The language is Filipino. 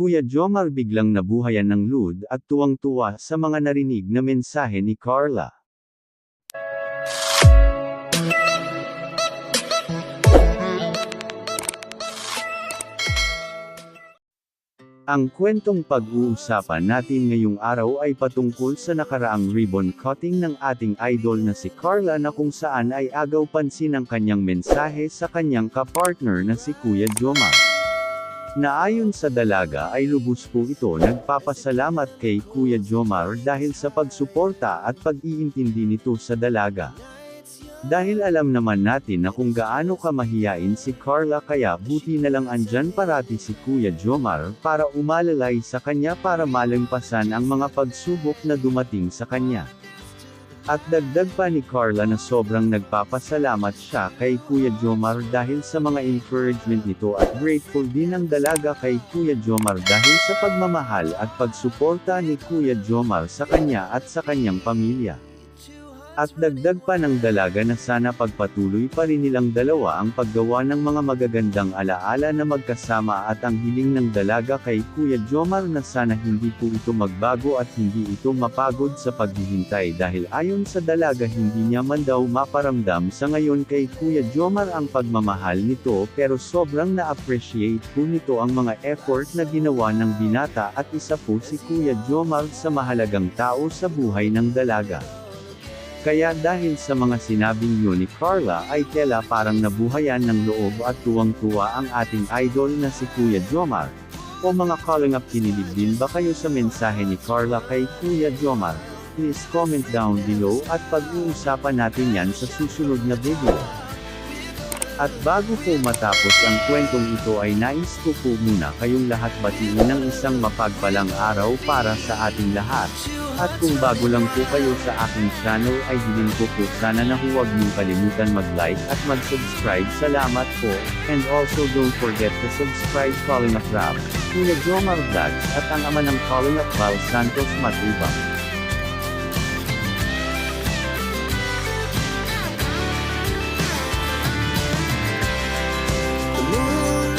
Kuya Jomar biglang nabuhayan ng lud at tuwang-tuwa sa mga narinig na mensahe ni Carla. Ang kwentong pag-uusapan natin ngayong araw ay patungkol sa nakaraang ribbon cutting ng ating idol na si Carla na kung saan ay agaw pansin ang kanyang mensahe sa kanyang kapartner na si Kuya Jomar. Naayon sa dalaga ay lubos po ito nagpapasalamat kay Kuya Jomar dahil sa pagsuporta at pag-iintindi nito sa dalaga. Dahil alam naman natin na kung gaano kamahiyain si Carla kaya buti na lang andyan parati si Kuya Jomar para umalalay sa kanya para malampasan ang mga pagsubok na dumating sa kanya. At dagdag pa ni Carla na sobrang nagpapasalamat siya kay Kuya Jomar dahil sa mga encouragement nito at grateful din ang dalaga kay Kuya Jomar dahil sa pagmamahal at pagsuporta ni Kuya Jomar sa kanya at sa kanyang pamilya. At dagdag pa ng dalaga na sana pagpatuloy pa rin nilang dalawa ang paggawa ng mga magagandang alaala na magkasama at ang hiling ng dalaga kay Kuya Jomar na sana hindi po ito magbago at hindi ito mapagod sa paghihintay dahil ayon sa dalaga hindi niya man daw maparamdam sa ngayon kay Kuya Jomar ang pagmamahal nito pero sobrang na-appreciate po nito ang mga effort na ginawa ng binata at isa po si Kuya Jomar sa mahalagang tao sa buhay ng dalaga. Kaya dahil sa mga sinabing yun ni Carla ay tela parang nabuhayan ng loob at tuwang-tuwa ang ating idol na si Kuya Jomar. O mga calling up kinilig din ba kayo sa mensahe ni Carla kay Kuya Jomar? Please comment down below at pag-uusapan natin yan sa susunod na video. At bago po matapos ang kwentong ito ay nais ko po muna kayong lahat batiin ng isang mapagpalang araw para sa ating lahat. At kung bago lang po kayo sa aking channel ay hiling ko po sana na huwag niyong kalimutan mag-like at mag-subscribe. Salamat po. And also don't forget to subscribe Calling Up Rap, Kuya Jomar Vlogs at ang ama ng Calling Up Val Santos Matubang.